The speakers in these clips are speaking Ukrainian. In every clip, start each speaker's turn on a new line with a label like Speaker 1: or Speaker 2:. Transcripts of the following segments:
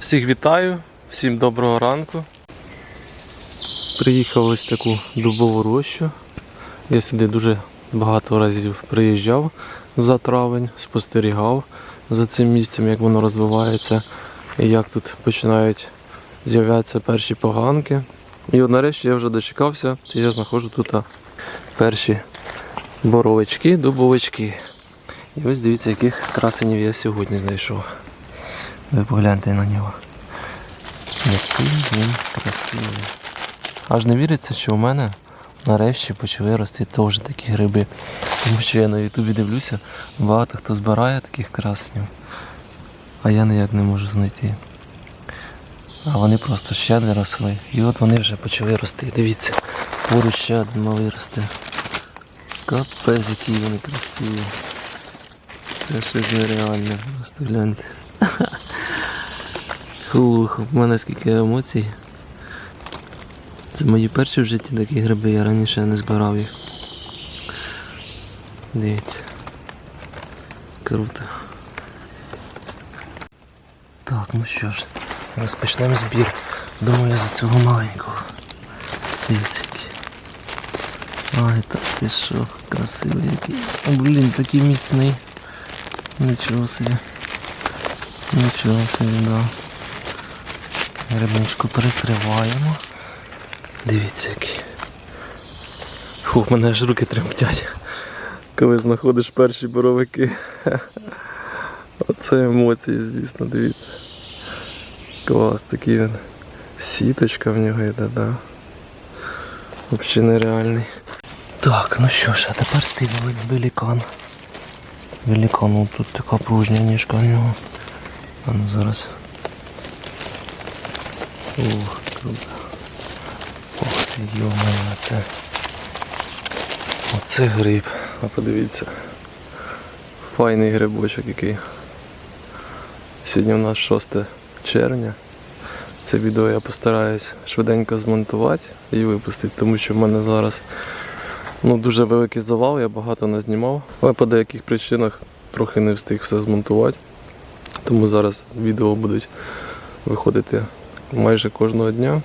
Speaker 1: Всіх вітаю, всім доброго ранку. Приїхав ось таку дубову рощу. Я сюди дуже багато разів приїжджав за травень, спостерігав за цим місцем, як воно розвивається і як тут починають з'являтися перші поганки. І от нарешті я вже дочекався, я знаходжу тут перші боровички, дубовички. І ось дивіться, яких красенів я сьогодні знайшов. Ви погляньте на нього. Який він красивий. Аж не віриться, що у мене нарешті почали рости теж такі гриби. Тому що я на ютубі дивлюся, багато хто збирає таких красенів, а я ніяк не можу знайти. А вони просто ще не росли. І от вони вже почали рости. Дивіться, поруч ще один малий росте. Капець, які вони красиві. Це щось нереальне, просто гляньте. Фух, в мене скільки емоцій. Це мої перші в житті такі гриби, я раніше не збирав їх. Дивіться. Круто. Так, ну що ж, розпочнемо збір. Думаю, за цього маленького. Дивіться. Ай, так ти що, красивий який. О, блін, такий міцний. Нічого собі. Нічого собі, да. Грибничку перекриваємо. Дивіться який. Фух, мене аж руки тремтять. Коли знаходиш перші боровики. Оце емоції, звісно, дивіться. Клас такий він. Сіточка в нього йде, да. Взагалі нереальний. Так, ну що ж, а тепер ти великан. Великан, ну тут така пружня ніжка в нього. А ну зараз. Ух, круто. Ох ти, йо-моє, це. Оце гриб. А подивіться. Файний грибочок який. Сьогодні у нас 6 червня. Це відео я постараюсь швиденько змонтувати і випустити, тому що в мене зараз ну, дуже великий завал, я багато не знімав. Але по деяких причинах трохи не встиг все змонтувати. Тому зараз відео будуть виходити майже кожного дня,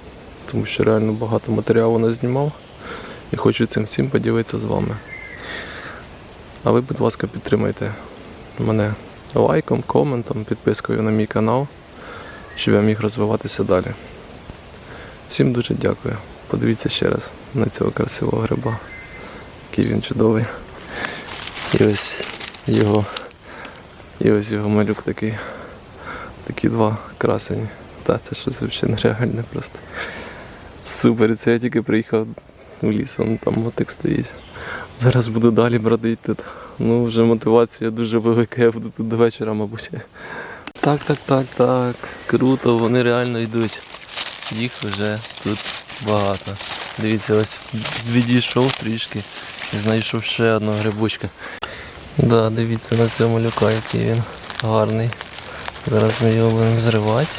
Speaker 1: тому що реально багато матеріалу не знімав і хочу цим всім поділитися з вами. А ви, будь ласка, підтримайте мене лайком, коментом, підпискою на мій канал, щоб я міг розвиватися далі. Всім дуже дякую. Подивіться ще раз на цього красивого гриба. Який він чудовий. І ось його. І ось його малюк такий. Такі два красені. Та це щось взагалі нереальне просто. Супер, це я тільки приїхав в ліс, вон там мотик стоїть. Зараз буду далі бродити. Ну, вже мотивація дуже велика, я буду тут до вечора, мабуть. Так, так, так, так. Круто, вони реально йдуть. Їх вже тут багато. Дивіться, ось відійшов трішки і знайшов ще одного грибочка. Да, дивіться на цього малюка, який він гарний. Зараз ми його будемо зривати.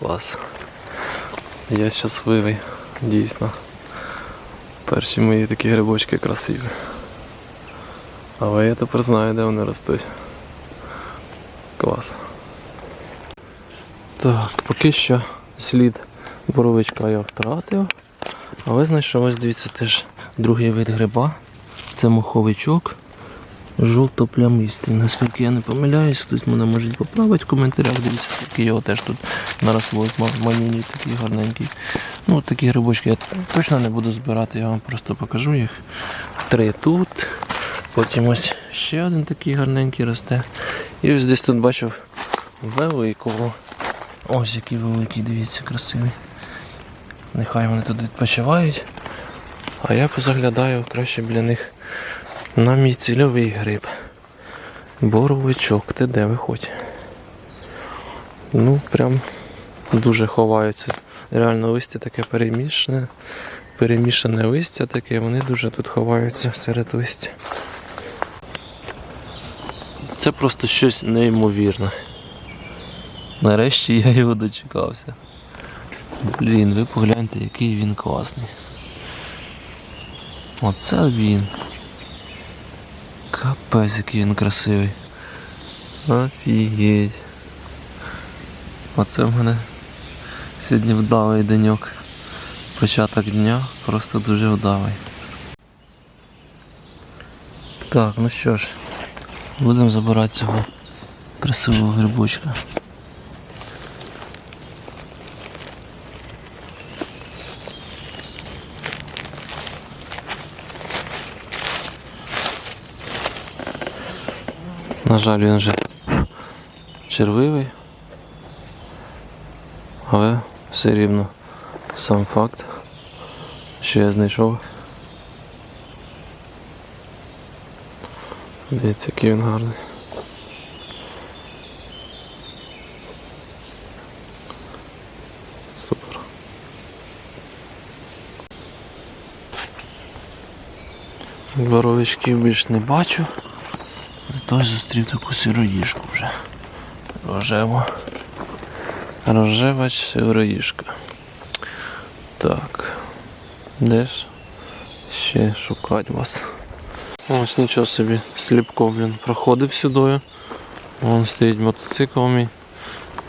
Speaker 1: Клас. Я щасливий, дійсно. Перші мої такі грибочки красиві. Але я тепер знаю, де вони ростуть. Клас. Так, поки що слід боровичка я втратив. Але знайшов ось дивіться теж другий вид гриба. Це моховичок жовто-плямистий. Наскільки я не помиляюсь, хтось мене може поправити в коментарях. Дивіться, скільки його теж тут наросло. Ось ма- такий гарненький. Ну, от такі грибочки я точно не буду збирати, я вам просто покажу їх. Три тут. Потім ось ще один такий гарненький росте. І ось десь тут бачив великого. Ось який великий, дивіться, красивий. Нехай вони тут відпочивають. А я позаглядаю краще біля них на мій цільовий гриб. Боровичок, ти де виходь? Ну, прям дуже ховаються. Реально листя таке перемішане. Перемішане листя таке, вони дуже тут ховаються серед листя. Це просто щось неймовірне. Нарешті я його дочекався. Блін, ви погляньте, який він класний. Оце він. Капець, який він красивий. Офігеть. Оце в мене сьогодні вдалий деньок. Початок дня просто дуже вдалий. Так, ну що ж, будемо забирати цього красивого грибочка. На жаль, він вже червивий, але все рівно сам факт, що я знайшов. Дивіться, який він гарний. Супер. Боровичків більш не бачу. Зато зустрів таку сироїшку вже. Рожеву. Рожева сироїшка. Так. Де ж ще шукати вас? Ось нічого собі, сліпко, блін, проходив сюди. Вон стоїть мотоцикл мій.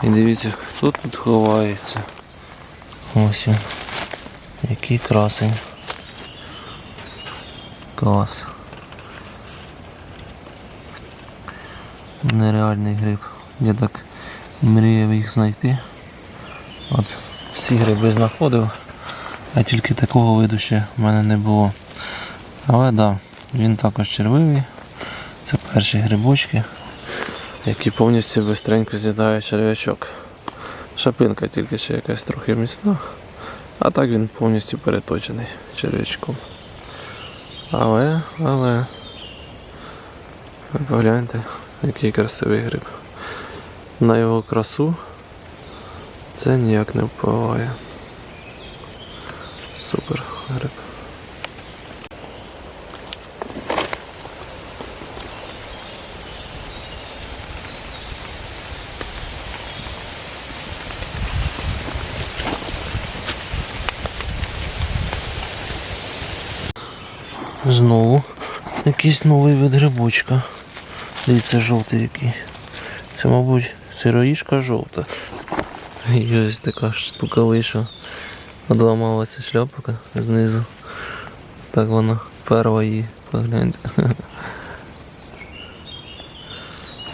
Speaker 1: І дивіться, хто тут ховається. Ось він. Який красень. Клас. Нереальний гриб. Я так мріяв їх знайти. От всі гриби знаходив, а тільки такого виду ще в мене не було. Але так, да, він також червивий. Це перші грибочки, які повністю бистренько з'їдає черв'ячок. Шапинка тільки ще якась трохи міцна, а так він повністю переточений черв'ячком. Але, але, ви погляньте, який красивий гриб. На його красу це ніяк не впливає. Супер гриб. Знову якийсь новий вид грибочка. Дивіться, жовтий який. Це, мабуть, сироїшка жовта. Ось така штука вийшла. Одламалася шляпка знизу. Так вона перла її, погляньте.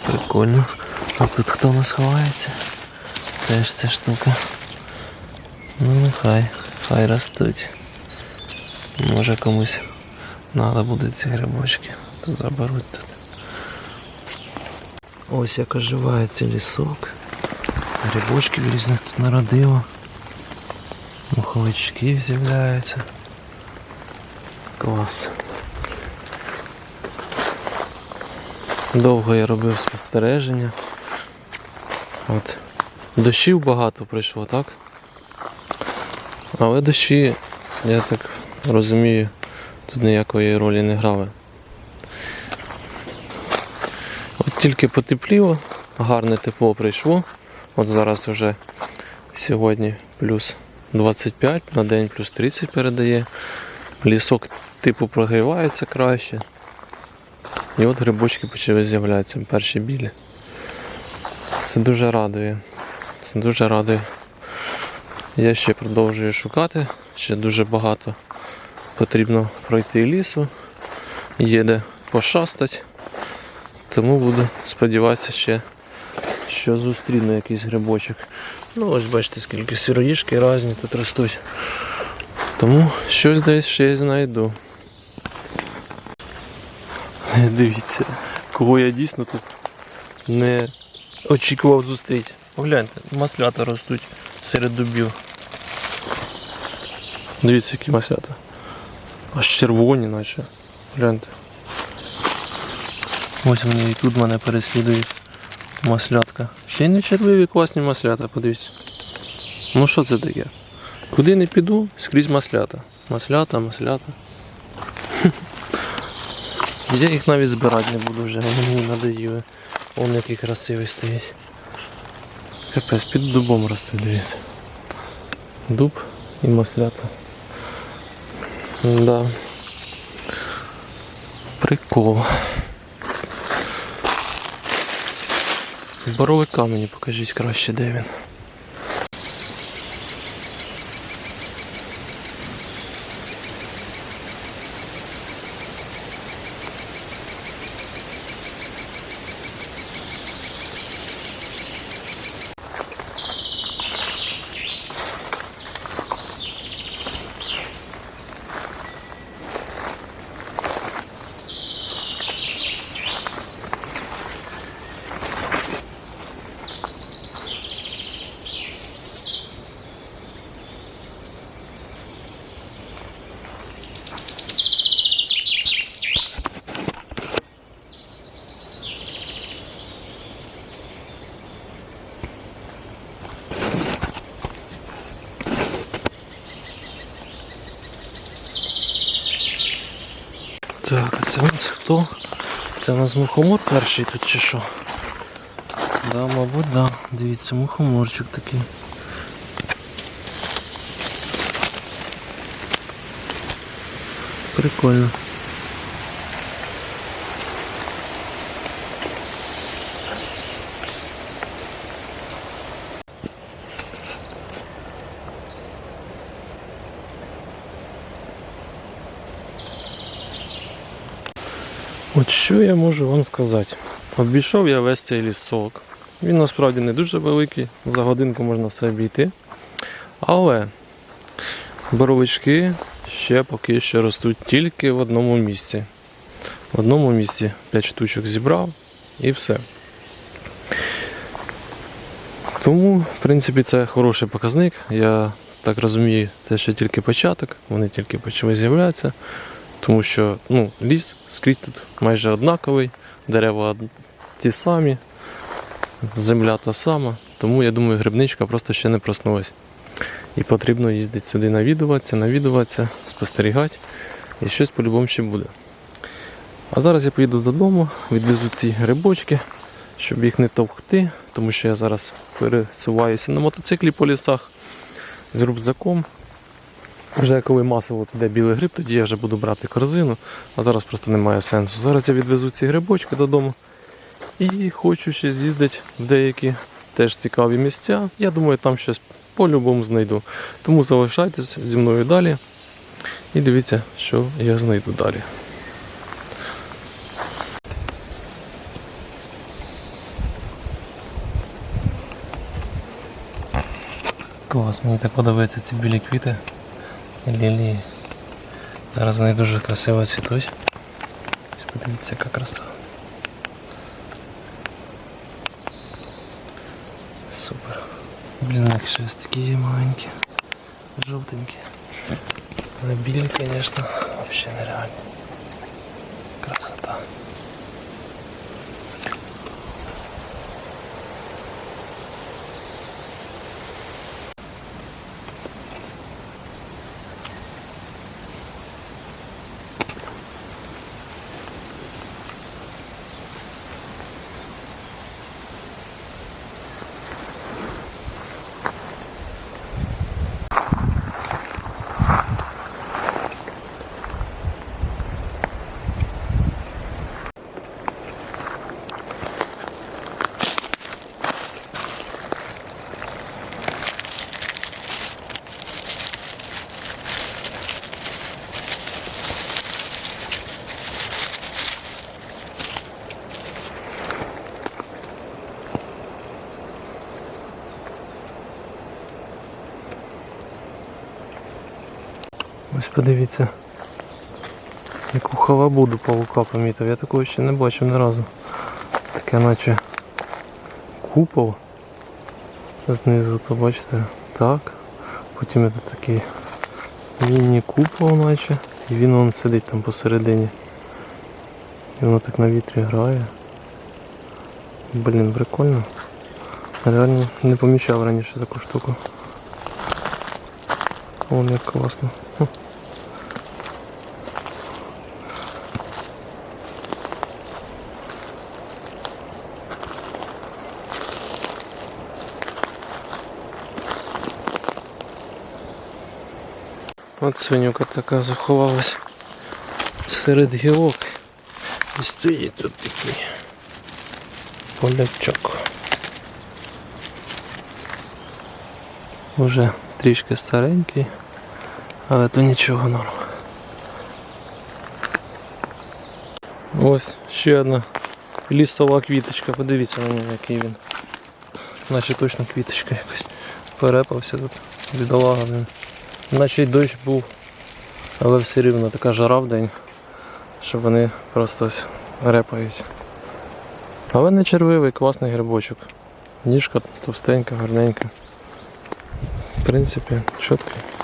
Speaker 1: Прикольно. А тут хто нас ховається? Теж ця штука. Ну нехай, хай ростуть. Може комусь Надо буде ці грибочки. То заберуть тут. Ось як оживає цей лісок. Грибочків різних тут народило. Муховички з'являються. Клас. Довго я робив спостереження. От. Дощів багато прийшло, так? Але дощі, я так розумію, тут ніякої ролі не грали. От тільки потепліло, гарне тепло прийшло. От зараз вже сьогодні плюс 25, на день плюс 30 передає. Лісок типу прогрівається краще. І от грибочки почали з'являтися, перші білі. Це дуже радує. Це дуже радує. Я ще продовжую шукати, ще дуже багато потрібно пройти лісу, є де пошастати. Тому буду сподіватися ще, що зустріну якийсь грибочок. Ну ось бачите, скільки сироїшки різні тут ростуть. Тому щось десь ще знайду. Дивіться, кого я дійсно тут не очікував зустріти. Погляньте, маслята ростуть серед дубів. Дивіться, які маслята. Аж червоні наче. Гляньте. Ось вони і тут мене переслідують. Маслятка. Ще й не червиві класні маслята, подивіться. Ну що це таке? Куди не піду, скрізь маслята. Маслята, маслята. Я їх навіть збирати не буду вже, вони мені надоїли. Вон який красивий стоїть. Капець, під дубом росте, дивіться. Дуб і маслята. Да. Прикол. Боровика камені покажіть краще, де він. Хто? Це у нас мухомор перший тут чи що? Да, мабуть, да. Дивіться, мухоморчик такий. Прикольно. Що я можу вам сказати? Обійшов я весь цей лісок. Він насправді не дуже великий, за годинку можна все обійти. Але боровички ще поки що ростуть тільки в одному місці. В одному місці 5 штучок зібрав і все. Тому, в принципі, це хороший показник. Я так розумію, це ще тільки початок, вони тільки почали з'являтися. Тому що ну, ліс скрізь тут майже однаковий, дерева ті самі, земля та сама. Тому я думаю, грибничка просто ще не проснулась. І потрібно їздити сюди навідуватися, навідуватися, спостерігати. І щось по-любому ще буде. А зараз я поїду додому, відвезу ці грибочки, щоб їх не товкти, тому що я зараз пересуваюся на мотоциклі по лісах з рюкзаком. Вже коли масово піде білий гриб, тоді я вже буду брати корзину, а зараз просто немає сенсу. Зараз я відвезу ці грибочки додому і хочу ще з'їздити в деякі теж цікаві місця. Я думаю, там щось по-любому знайду. Тому залишайтесь зі мною далі і дивіться, що я знайду далі. Клас, мені так подобаються ці білі квіти. Лілії. Зараз вони дуже красиво цвітуть. Ось Подивіться, яка краса. Супер. Блін, у них щось такі є маленькі. Жовтенькі. Але білі, звісно, взагалі нереальні. Ось подивіться, яку халабуду павука помітив. Я такого ще не бачив ні разу. Таке наче купол. Знизу, то бачите, так. Потім є тут такий міні-купол наче. І він вон сидить там посередині. І воно так на вітрі грає. Блін, прикольно. Реально не помічав раніше таку штуку. Вон як класно. От свинюка така заховалась серед гілок. І стоїть тут такий полячок. Уже трішки старенький, але то нічого норм. Ось ще одна лісова квіточка, подивіться на нього, який він. Наче точно квіточка якась. Перепався тут. Бідолага, блін. Наче й дощ був, але все рівно така жара в день, що вони просто ось репають. Але не червивий, класний грибочок. Ніжка товстенька, гарненька. В принципі, чіткий.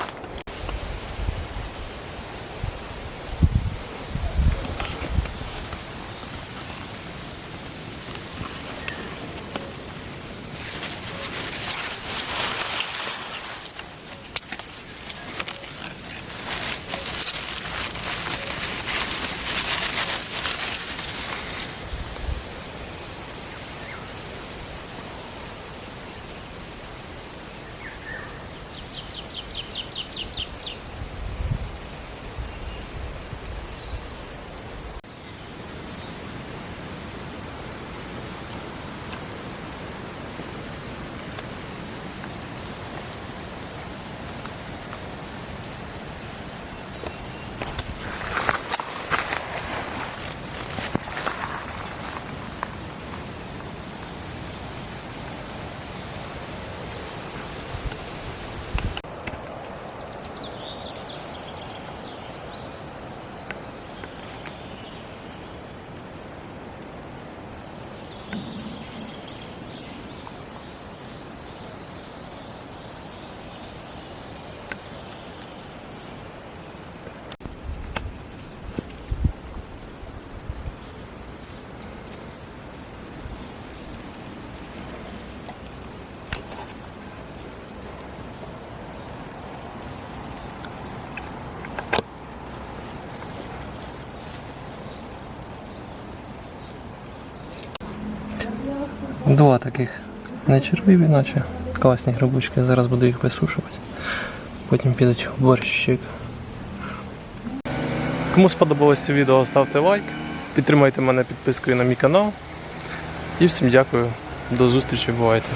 Speaker 1: Два таких не червиві, наче класні грибочки. Зараз буду їх висушувати. Потім підуть в борщик. Кому сподобалось це відео, ставте лайк. Підтримайте мене підпискою на мій канал. І всім дякую. До зустрічі, бувайте.